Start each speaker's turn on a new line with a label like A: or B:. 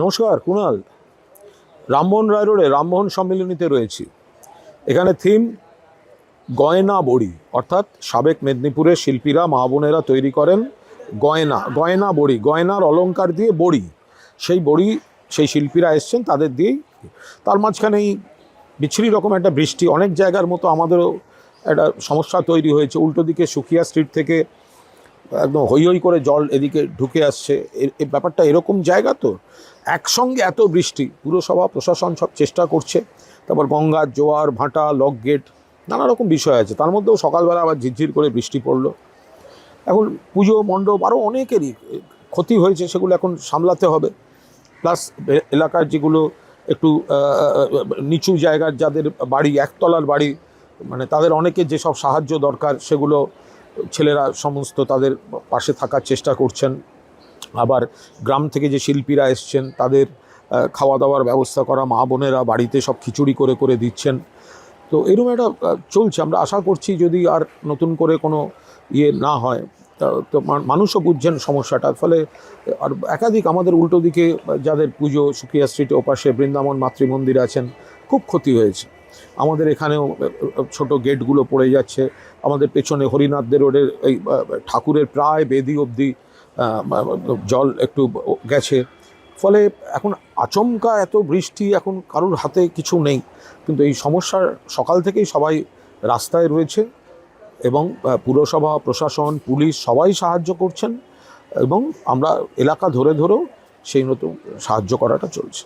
A: নমস্কার কুণাল রামমোহন রায় রোডে রামমোহন সম্মিলনীতে রয়েছি। এখানে থিম, গয়না বড়ি, অর্থাৎ সাবেক মেদিনীপুরের শিল্পীরা, মা বোনেরা তৈরি করেন গয়না গয়না বড়ি, গয়নার অলঙ্কার দিয়ে বড়ি। সেই বড়ি, সেই শিল্পীরা এসছেন, তাদের দিয়েই। তার মাঝখানেই বিচ্ছিরি রকম একটা বৃষ্টি, অনেক জায়গার মতো আমাদেরও একটা সমস্যা তৈরি হয়েছে। উল্টো দিকে সুখিয়া স্ট্রিট থেকে একদম হই হই করে জল এদিকে ঢুকে আসছে। এই ব্যাপারটা এরকম জায়গা তো? একসঙ্গে এত বৃষ্টি, পুরসভা, প্রশাসন সব চেষ্টা করছে। তারপর গঙ্গার জোয়ার, ভাঁটা লক গেট নানা রকম বিষয় আছে। তার মধ্যেও সকালবেলা আবার ঝিরঝির করে বৃষ্টি পড়ল। এখন পুজো, মণ্ডপ আরও অনেকেরই ক্ষতি হয়েছে, সেগুলো এখন সামলাতে হবে। প্লাস এলাকার যেগুলো একটু নিচু জায়গার যাদের বাড়ি, একতলার বাড়ি মানে তাদের অনেকের যেসব সাহায্য দরকার, সেগুলো ছেলেরা সমস্ত তাদের পাশে থাকার চেষ্টা করছেন। আবার গ্রাম থেকে যে শিল্পীরা এসছেন, তাদের খাওয়া দাওয়ার ব্যবস্থা করা, মা বোনেরা বাড়িতে সব খিচুড়ি করে করে দিচ্ছেন। তো এরকম একটা চলছে। আমরা আশা করছি যদি আর নতুন করে কোনো ইয়ে না হয়, তা- মানুষও বুঝছেন সমস্যাটার ফলে, আর একাধিক আমাদের উল্টো দিকে যাদের পুজো সুকিয়া স্ট্রিটে ওপাশে বৃন্দাবন মাতৃমন্দির আছেন, খুব ক্ষতি হয়েছে। আমাদের এখানেও ছোট গেটগুলো পড়ে যাচ্ছে। আমাদের পেছনে হরিনাথদের রোডের এই ঠাকুরের প্রায় বেদি অবধি জল একটু গেছে। ফলে এখন আচমকা এত বৃষ্টি, এখন কারোর হাতে কিছু নেই। কিন্তু এই সমস্যার সকাল থেকেই সবাই রাস্তায় রয়েছে এবং পুরসভা, প্রশাসন, পুলিশ সবাই সাহায্য করছেন এবং আমরা এলাকা ধরে ধরেও সেই মতো সাহায্য করাটা চলছে।